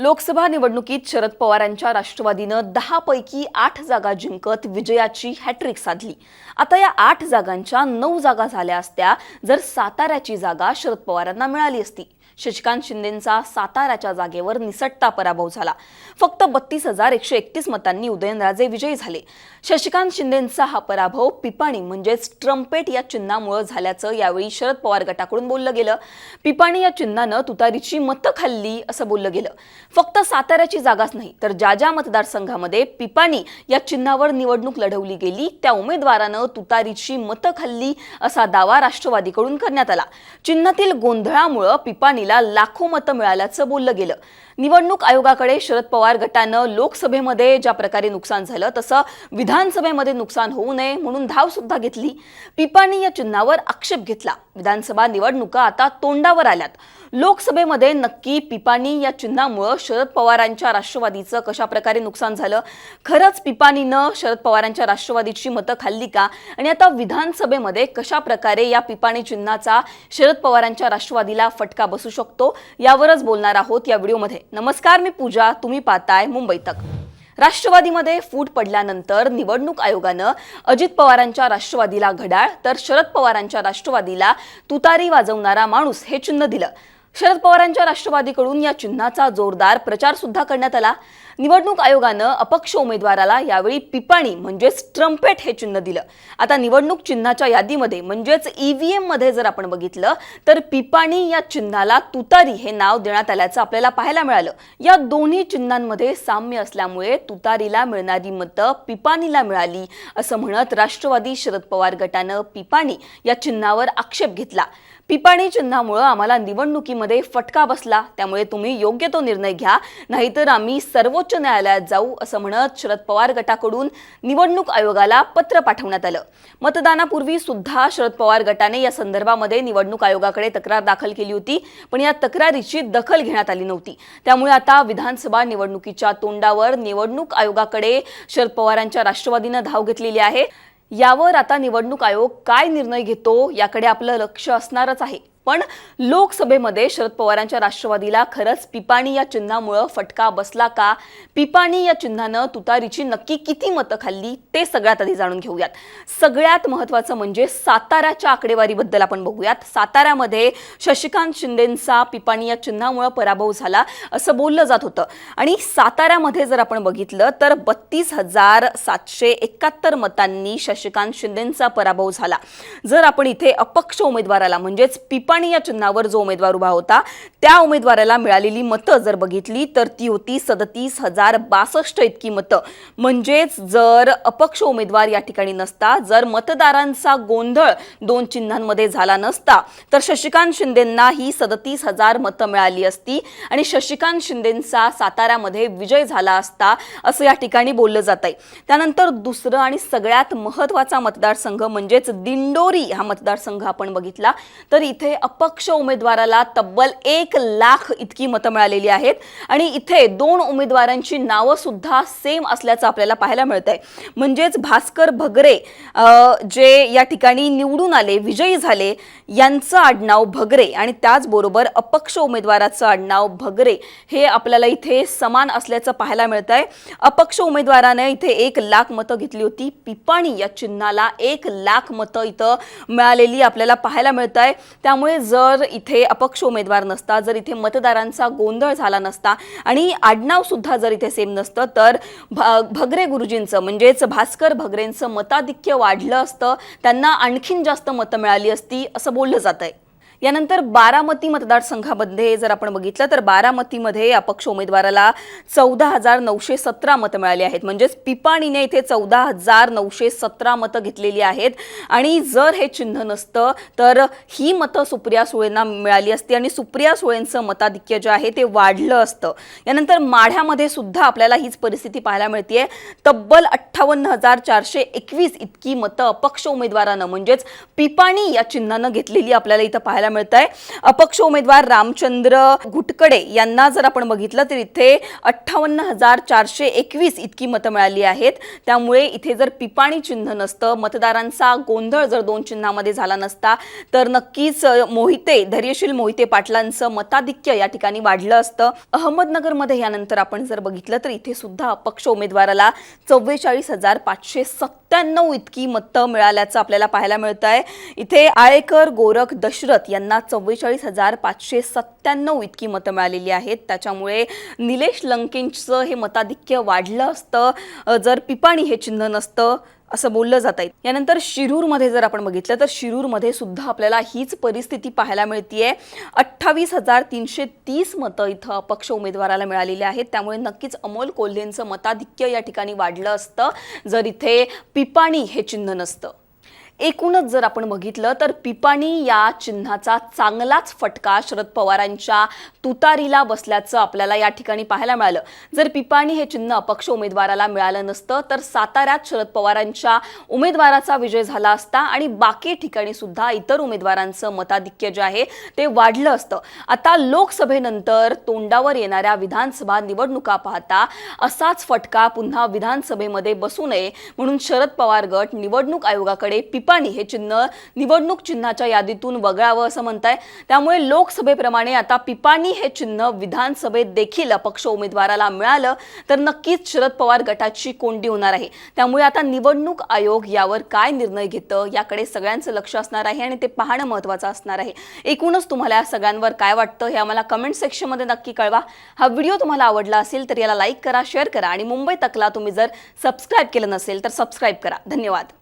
लोकसभा निवडणुकीत शरद पवारांच्या राष्ट्रवादीनं दहा पैकी आठ जागा जिंकत विजयाची हॅट्रिक साधली. आता या आठ जागांच्या नऊ जागा झाल्या असत्या जर साताऱ्याची जागा शरद पवारांना मिळाली असती. शशिकांत शिंदेंचा साताऱ्याच्या जागेवर निसटता पराभव झाला. फक्त बत्तीस हजार एकशे एकतीस मतांनी उदयनराजे विजयी झाले. शशिकांत शिंदेंचा हा पराभव पिपाणी म्हणजेच ट्रम्पेट या चिन्हामुळे झाल्याचं यावेळी शरद पवार गटाकडून बोललं गेलं. पिपाणी या चिन्हानं तुतारीची मतं खाल्ली असं बोललं गेलं. फक्त साताऱ्याची जागाच नाही तर ज्या ज्या मतदारसंघामध्ये पिपाणी या चिन्हावर निवडणूक लढवली गेली त्या उमेदवारानं तुतारीची मतं खाल्ली असा दावा राष्ट्रवादीकडून करण्यात आला. चिन्हातील गोंधळामुळं पिपाणीला लाखो मतं मिळाल्याचं बोललं गेलं. निवडणूक आयोगाकडे शरद पवार गटानं लोकसभेमध्ये ज्या प्रकारे नुकसान झालं तसं विधानसभेमध्ये नुकसान होऊ नये म्हणून धाव सुद्धा घेतली. पिपाणी या चिन्हावर आक्षेप घेतला. विधानसभा निवडणुका आता तोंडावर आल्यात. लोकसभेमध्ये नक्की पिपाणी या चिन्हामुळं शरद पवारांच्या राष्ट्रवादीचं कशा प्रकारे नुकसान झालं? खरंच पिपाणीनं शरद पवारांच्या राष्ट्रवादीची मतं खाल्ली का? आणि आता विधानसभेमध्ये कशा प्रकारे या पिपाणी चिन्हाचा शरद पवारांच्या राष्ट्रवादीला फटका बसू शकतो? यावरच बोलणार आहोत या व्हिडिओमध्ये. नमस्कार मी पूजा तुम्ही पाहताय मुंबई तक. राष्ट्रवादीमध्ये फूट पडल्यानंतर निवडणूक आयोगानं अजित पवारांच्या राष्ट्रवादीला घड्याळ तर शरद पवारांच्या राष्ट्रवादीला तुतारी वाजवणारा माणूस हे चिन्ह दिलं. शरद पवारांच्या राष्ट्रवादीकडून या चिन्हाचा जोरदार प्रचार सुद्धा करण्यात आला. निवडणूक आयोगानं अपक्ष उमेदवाराला यावेळी पिपाणी म्हणजेच ट्रम्पेट हे चिन्ह दिलं. आता निवडणूक चिन्हाच्या यादीमध्ये म्हणजेच ईव्हीएममध्ये जर आपण बघितलं तर पिपाणी या चिन्हाला तुतारी हे नाव देण्यात आल्याचं आपल्याला पाहायला मिळालं. या दोन्ही चिन्हांमध्ये साम्य असल्यामुळे तुतारीला मिळणारी मतं पिपाणीला मिळाली असं म्हणत राष्ट्रवादी शरद पवार गटानं पिपाणी या चिन्हावर आक्षेप घेतला. पिपाणी चिन्हामुळं आम्हाला निवडणुकीमध्ये फटका बसला. त्यामुळे तुम्ही योग्य तो निर्णय घ्या. नाहीतर आम्ही सर्वोच्च न्यायालयात जाऊ असं म्हणत शरद पवार गटाकडून निवडणूक आयोगाला पत्र पाठवण्यात आलं. मतदानापूर्वी सुद्धा शरद पवार गटाने या संदर्भामध्ये निवडणूक आयोगाकडे तक्रार दाखल केली होती पण या तक्रारीची दखल घेण्यात आली नव्हती. त्यामुळे आता विधानसभा निवडणुकीच्या तोंडावर निवडणूक आयोगाकडे शरद पवारांच्या राष्ट्रवादीनं धाव घेतलेली आहे. यावर आता निवडणूक आयोग काय निर्णय घेतो याकडे आपलं लक्ष असणारच आहे. पण लोकसभेमध्ये शरद पवारांच्या राष्ट्रवादीला खरंच पिपाणी या चिन्हामुळं फटका बसला का? पिपाणी या चिन्हानं तुतारीची नक्की किती मतं खाल्ली? ते सगळ्यात आधी जाणून घेऊयात. सगळ्यात महत्त्वाचं म्हणजे साताऱ्याच्या आकडेवारीबद्दल आपण बघूयात. साताऱ्यामध्ये शशिकांत शिंदेंचा पिपाणी या चिन्हामुळं पराभव झाला असं बोललं जात होतं. आणि साताऱ्यामध्ये जर आपण बघितलं तर बत्तीस हजार सातशे एकाहत्तर मतांनी शशिकांत शिंदेंचा पराभव झाला. जर आपण इथे अपक्ष उमेदवाराला म्हणजेच पिपाणी या चिन्हावर जो उमेदवार उभा होता त्या उमेदवाराला मिळालेली मतं जर बघितली तर ती होती सदतीस हजार बासष्ट इतकी मतं. म्हणजेच जर अपक्ष उमेदवार या ठिकाणी नसता जर मतदारांचा गोंधळ दोन चिन्हांमध्ये झाला नसता तर शशिकांत शिंदेंना ही सदतीस हजार मतं मिळाली असती आणि शशिकांत शिंदेंचा साताऱ्यामध्ये विजय झाला असता असं या ठिकाणी बोललं जात आहे त्यानंतर दुसरं आणि सगळ्यात महत्त्वाचा मतदारसंघ म्हणजेच दिंडोरी हा मतदारसंघ आपण बघितला. तर इथे अपक्ष उमेदवाराला तब्बल एक लाख इतकी मतं मिळालेली आहेत. आणि इथे दोन उमेदवारांची नावं सुद्धा सेम असल्याचं आपल्याला पाहायला मिळत आहे म्हणजेच भास्कर भगरे जे या ठिकाणी निवडून आले विजयी झाले यांचं आडनाव भगरे आणि त्याचबरोबर अपक्ष उमेदवाराचं आडनाव भगरे हे आपल्याला इथे समान असल्याचं पाहायला मिळत आहे अपक्ष उमेदवाराने इथे एक लाख मतं घेतली होती. पिपाणी या चिन्हाला एक लाख मतं इथं मिळालेली आपल्याला पाहायला मिळत आहे त्यामुळे जर इथे अपक्ष उमेदवार नसता जर इथे मतदारांचा गोंधळ झाला नसता आणि आडनाव सुद्धा जर इथे सेम नसतं तर भगरे गुरुजींचं म्हणजेच भास्कर भगरेंचं मताधिक्य वाढलं असतं त्यांना आणखीन जास्त मतं मिळाली असती असं बोललं जात आहे यानंतर बारामती मतदारसंघामध्ये जर आपण बघितलं तर बारामतीमध्ये अपक्ष उमेदवाराला चौदा हजार नऊशे सतरा मतं मिळाली आहेत. म्हणजेच पिपाणीने इथे चौदा हजार नऊशे सतरा मतं घेतलेली आहेत. आणि जर हे चिन्ह नसतं तर ही मतं सुप्रिया सुळेंना मिळाली असती आणि सुप्रिया सुळेंचं मताधिक्य जे आहे ते वाढलं असतं. यानंतर माढ्यामध्ये सुद्धा आपल्याला हीच परिस्थिती पाहायला मिळते तब्बल अठ्ठावन्न हजार चारशे एकवीस इतकी मतं अपक्ष उमेदवारानं म्हणजेच पिपाणी या चिन्हानं घेतलेली आपल्याला इथं पाहायला पाहायला मिळत आहे अपक्ष उमेदवार रामचंद्र घुटकडे यांना जर आपण बघितलं तर इथे अठ्ठावन्न हजार चारशे एकवीस इतकी मतं मिळाली आहेत. त्यामुळे इथे जर पिपाणी चिन्ह नसतं मतदारांचा गोंधळ जर दोन चिन्हामध्ये झाला नसता तर नक्कीच मोहिते धैर्यशील मोहिते पाटलांचं मताधिक्य या ठिकाणी वाढलं असतं. अहमदनगरमध्ये यानंतर आपण जर बघितलं तर इथे सुद्धा अपक्ष उमेदवाराला चव्वेचाळीस हजार पाचशे सत्त्याण्णव इतकी मतं मिळाल्याचं आपल्याला पाहायला मिळत आहे इथे आळेकर गोरख दशरथ यांना चव्वेचाळीस हजार पाचशे सत्त्याण्णव इतकी मतं मिळालेली आहेत. त्याच्यामुळे निलेश लंकेंचं हे मताधिक्य वाढलं असतं. जर पिपाणी हे चिन्ह नसतं असं बोललं जात आहे यानंतर शिरूरमध्ये जर आपण बघितलं तर शिरूरमध्ये सुद्धा आपल्याला हीच परिस्थिती पाहायला मिळतीये. अठ्ठावीस हजार तीनशे तीस मतं इथं अपक्ष उमेदवाराला मिळालेली आहेत. त्यामुळे नक्कीच अमोल कोल्हेंचं मताधिक्य या ठिकाणी वाढलं असतं. जर इथे पिपाणी हे चिन्ह नसतं. एकूणच जर आपण बघितलं तर पिपाणी या चिन्हाचा चांगलाच फटका शरद पवारांच्या तुतारीला बसल्याचं आपल्याला या ठिकाणी पाहायला मिळालं. जर पिपाणी हे चिन्ह अपक्ष उमेदवाराला मिळालं नसतं तर साताऱ्यात शरद पवारांच्या उमेदवाराचा विजय झाला असता आणि बाकी ठिकाणी सुद्धा इतर उमेदवारांचं मताधिक्य जे आहे ते वाढलं असतं. आता लोकसभेनंतर तोंडावर येणाऱ्या विधानसभा निवडणुका पाहता असाच फटका पुन्हा विधानसभेमध्ये बसू नये म्हणून शरद पवार गट निवडणूक आयोगाकडे पिपाणी हे चिन्ह निवडणूक चिन्हाच्या यादीतून वगळावं असं म्हणताय. त्यामुळे लोकसभेप्रमाणे आता पिपाणी हे चिन्ह विधानसभेत देखील अपक्ष उमेदवाराला मिळालं तर नक्कीच शरद पवार गटाची कोंडी होणार आहे. त्यामुळे आता निवडणूक आयोग यावर काय निर्णय घेतं याकडे सगळ्यांचं लक्ष असणार आहे आणि ते पाहणं महत्त्वाचं असणार आहे. एकूणच तुम्हाला या सगळ्यांवर काय वाटतं हे आम्हाला कमेंट सेक्शनमध्ये नक्की कळवा. हा व्हिडिओ तुम्हाला आवडला असेल तर याला लाईक करा शेअर करा आणि मुंबई तकला तुम्ही जर सबस्क्राईब केलं नसेल तर सबस्क्राईब करा. धन्यवाद.